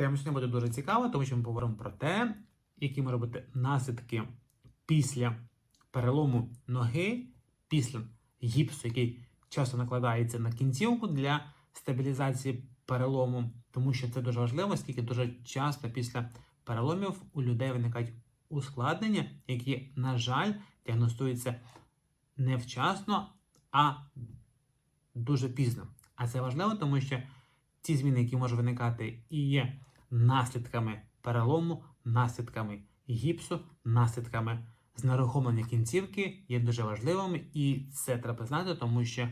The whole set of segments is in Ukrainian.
Тема сьогодні буде дуже цікава, тому що ми поговоримо про те, які можуть бути наслідки після перелому ноги, після гіпсу, який часто накладається на кінцівку для стабілізації перелому, тому що це дуже важливо, оскільки дуже часто після переломів у людей виникають ускладнення, які, на жаль, діагностуються не вчасно, а дуже пізно. А це важливо, тому що ці зміни, які можуть виникати, і є наслідками перелому, наслідками гіпсу, наслідками знерухомлення кінцівки, є дуже важливими, і це треба знати, тому що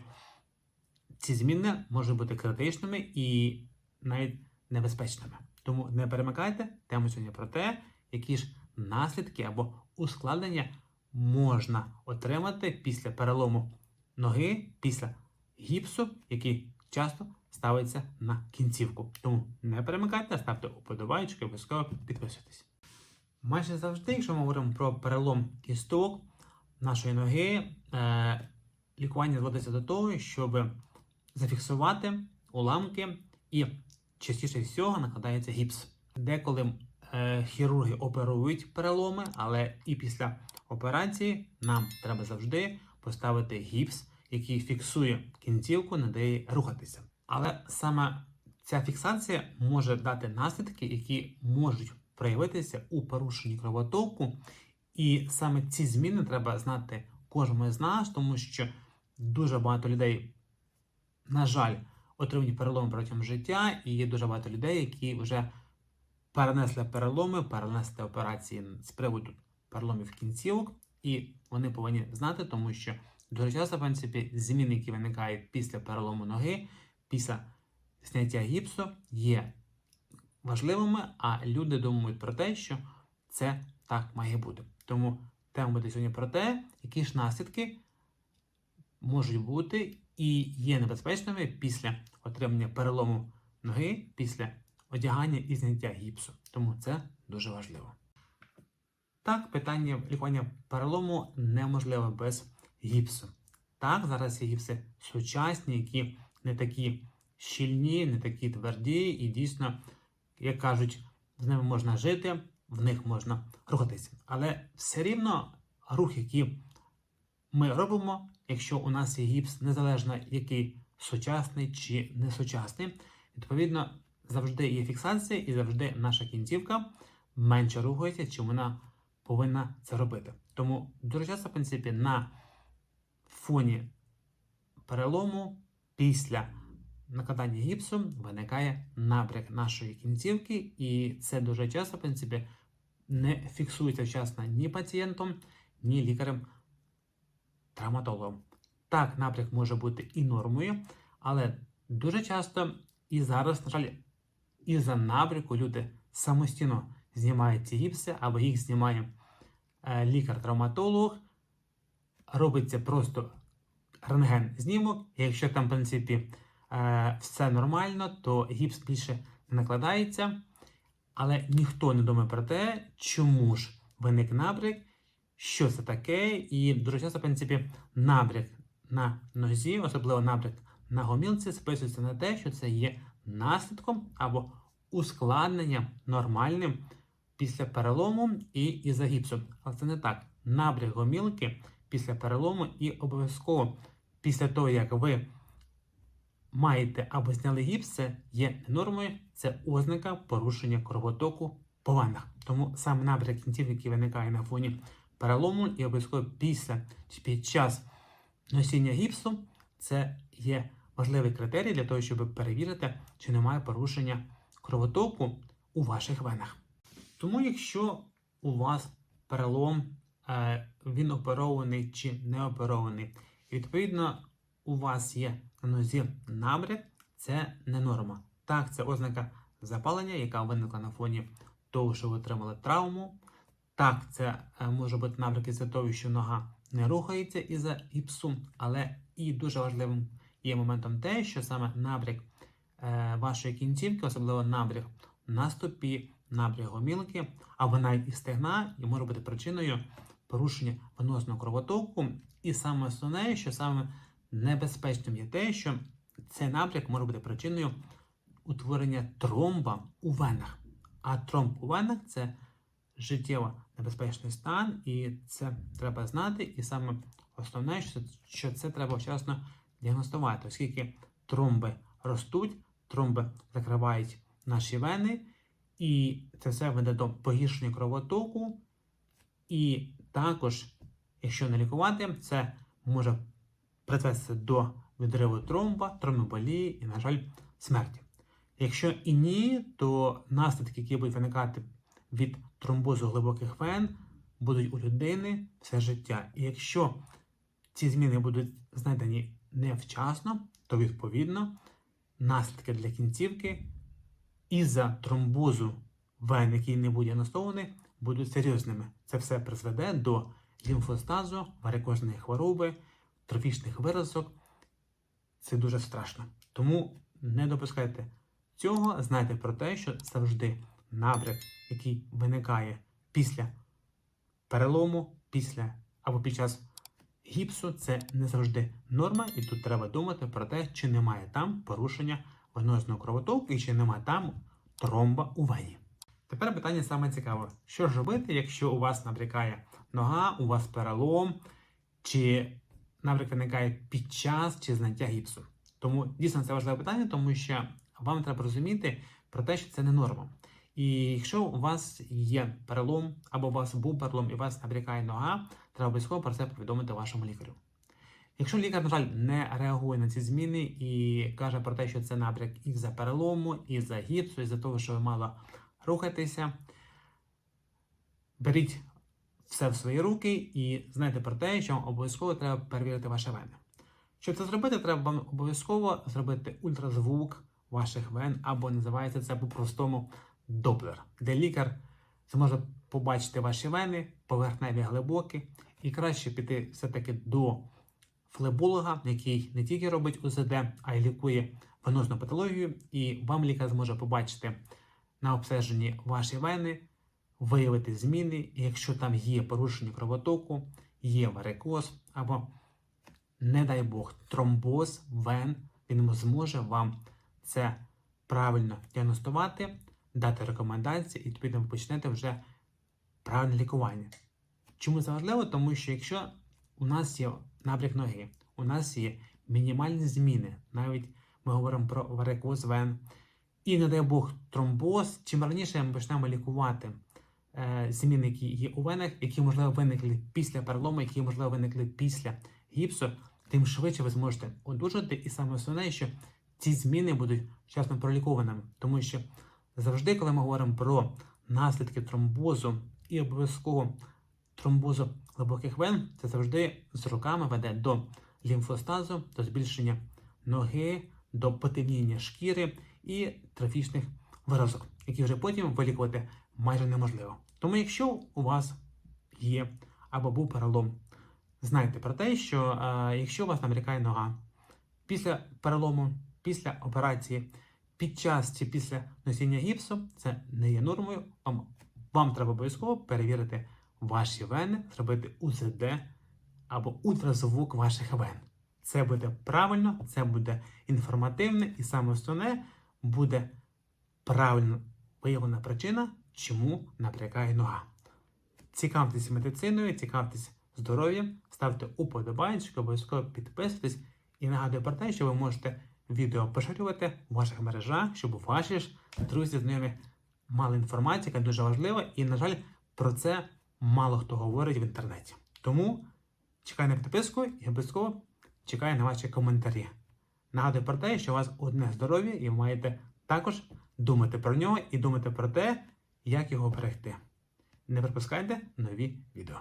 ці зміни можуть бути критичними і навіть небезпечними. Тому не перемикайте тему сьогодні про те, які ж наслідки або ускладнення можна отримати після перелому ноги, після гіпсу, який часто ставиться на кінцівку. Тому не перемикайте, ставте уподобайки, обов'язково підписуйтесь. Майже завжди, якщо ми говоримо про перелом кісток нашої ноги, е, лікування зводиться до того, щоб зафіксувати уламки і частіше всього накладається гіпс. Деколи е, хірурги оперують переломи, але і після операції нам треба завжди поставити гіпс, який фіксує кінцівку, не дає рухатися. Але саме ця фіксація може дати наслідки, які можуть проявитися у порушенні кровотоку. І саме ці зміни треба знати кожному з нас, тому що дуже багато людей, на жаль, отримують переломи протягом життя, і є дуже багато людей, які вже перенесли переломи, перенесли операції з приводу переломів кінцівок, і вони повинні знати, тому що дуже часто, в принципі, зміни, які виникають після перелому ноги, після зняття гіпсу, є важливими, а люди думають про те, що це так має бути. Тому тема буде сьогодні про те, які ж наслідки можуть бути і є небезпечними після отримання перелому ноги, після одягання і зняття гіпсу. Тому це дуже важливо. Так, питання лікування перелому неможливе без гіпсу. Так, зараз є гіпси сучасні, які не такі щільні, не такі тверді, і дійсно, як кажуть, з ними можна жити, в них можна рухатися. Але все рівно рух, який ми робимо, якщо у нас є гіпс, незалежно який сучасний чи не сучасний, відповідно, завжди є фіксація і завжди наша кінцівка менше рухається, чим вона повинна це робити. Тому дуже часто, в принципі, на фоні перелому після накладання гіпсу виникає набряк нашої кінцівки, і це дуже часто, в принципі, не фіксується вчасно ні пацієнтом, ні лікарем-травматологом. Так, набряк може бути і нормою, але дуже часто і зараз, на жаль, із-за набряку люди самостійно знімають ці гіпси, або їх знімає е, лікар-травматолог, робиться просто рентген знімок. Якщо там, в принципі, е, все нормально, то гіпс більше не накладається. Але ніхто не думає про те, чому ж виник набряк, що це таке, і дуже часто, в принципі, набряк на нозі, особливо набряк на гомілці, списується на те, що це є наслідком або ускладненням нормальним після перелому і із-за гіпсу. Але це не так. Набряк гомілки після перелому і обов'язково після того, як ви маєте або зняли гіпс, це є нормою, це ознака порушення кровотоку по венах. Тому саме набряк кінців, який виникає на фоні перелому, і обов'язково після чи під час носіння гіпсу, це є важливий критерій для того, щоб перевірити, чи немає порушення кровотоку у ваших венах. Тому, якщо у вас перелом, він оперований чи не оперований, і відповідно у вас є на нозі набряк, це не норма. Так, це ознака запалення, яка виникла на фоні того, що ви отримали травму. Так, це е, може бути набряк із-за того, що нога не рухається із-за гіпсу, але і дуже важливим є моментом те, що саме набряк е, вашої кінцівки, особливо набряк на стопі, набряк гомілки, або навіть і стегна, і може бути причиною порушення венозного кровотоку. І саме основне, що саме небезпечним є те, що цей набряк може бути причиною утворення тромба у венах. А тромб у венах це життєво небезпечний стан, і це треба знати. І саме основне, що, що це треба вчасно діагностувати, оскільки тромби ростуть, тромби закривають наші вени, і це все веде до погіршення кровотоку. І також, якщо не лікувати, це може призвести до відриву тромба, тромболії і, на жаль, смерті. Якщо і ні, то наслідки, які будуть виникати від тромбозу глибоких вен, будуть у людини все життя. І якщо ці зміни будуть знайдені невчасно, то відповідно наслідки для кінцівки із-за тромбозу вен, який не буде діагностований, будуть серйозними. Це все призведе до лімфостазу, варикозної хвороби, трофічних виразок. Це дуже страшно. Тому не допускайте цього. Знайте про те, що завжди набряк, який виникає після перелому, після або під час гіпсу, це не завжди норма, і тут треба думати про те, чи немає там порушення венозного кровотоку і чи немає там тромба у вені. Тепер питання саме цікаве: що ж робити, якщо у вас набрякає нога, у вас перелом, чи набряк виникає під час чи зняття гіпсу? Тому дійсно це важливе питання, тому що вам треба розуміти про те, що це не норма. І якщо у вас є перелом, або у вас був перелом і у вас набрякає нога, треба обов'язково про це повідомити вашому лікарю. Якщо лікар, на жаль, не реагує на ці зміни і каже про те, що це набряк із за перелому, із за гіпсу, із за того, що ви мало рухаєтеся, беріть все в свої руки і знайте про те, що вам обов'язково треба перевірити ваші вени. Щоб це зробити, треба вам обов'язково зробити ультразвук ваших вен, або називається це по-простому доплер, де лікар зможе побачити ваші вени, поверхневі глибокі, і краще піти все-таки до флеболога, який не тільки робить УЗД, а й лікує венозну патологію, і вам лікар зможе побачити на обстеженні ваші вени, виявити зміни, і якщо там є порушення кровотоку, є варикоз або, не дай Бог, тромбоз вен, він зможе вам це правильно діагностувати, дати рекомендації, і відповідно ви почнете вже правильне лікування. Чому це важливо? Тому що якщо у нас є набряк ноги, у нас є мінімальні зміни, навіть ми говоримо про варикоз вен, і, не дай Бог, тромбоз, чим раніше ми почнемо лікувати е, зміни, які є у венах, які, можливо, виникли після перелому, які, можливо, виникли після гіпсу, тим швидше ви зможете одужати. І саме основне, що ці зміни будуть вчасно пролікованими. Тому що завжди, коли ми говоримо про наслідки тромбозу і обов'язково тромбозу глибоких вен, це завжди з роками веде до лімфостазу, до збільшення ноги, до потемніння шкіри і трофічних виразок, які вже потім вилікувати майже неможливо. Тому, якщо у вас є або був перелом, знайте про те, що е, якщо у вас намрікає нога після перелому, після операції, під час чи після носіння гіпсу, це не є нормою. Вам, вам треба обов'язково перевірити ваші вени, зробити УЗД або ультразвук ваших вен. Це буде правильно, це буде інформативно, і саме основне буде правильно виявлена причина, чому напрягає нога. Цікавтесь медициною, цікавтесь здоров'ям, ставте уподобайки, обов'язково підписуйтесь і нагадую про те, що ви можете відео поширювати в ваших мережах, щоб ваші ж друзі знайомі мали інформацію, яка дуже важлива, і, на жаль, про це мало хто говорить в інтернеті. Тому чекаю на підписку і обов'язково чекаю на ваші коментарі. Нагадую про те, що у вас одне здоров'я, і ви маєте також думати про нього і думати про те, як його берегти. Не пропускайте нові відео.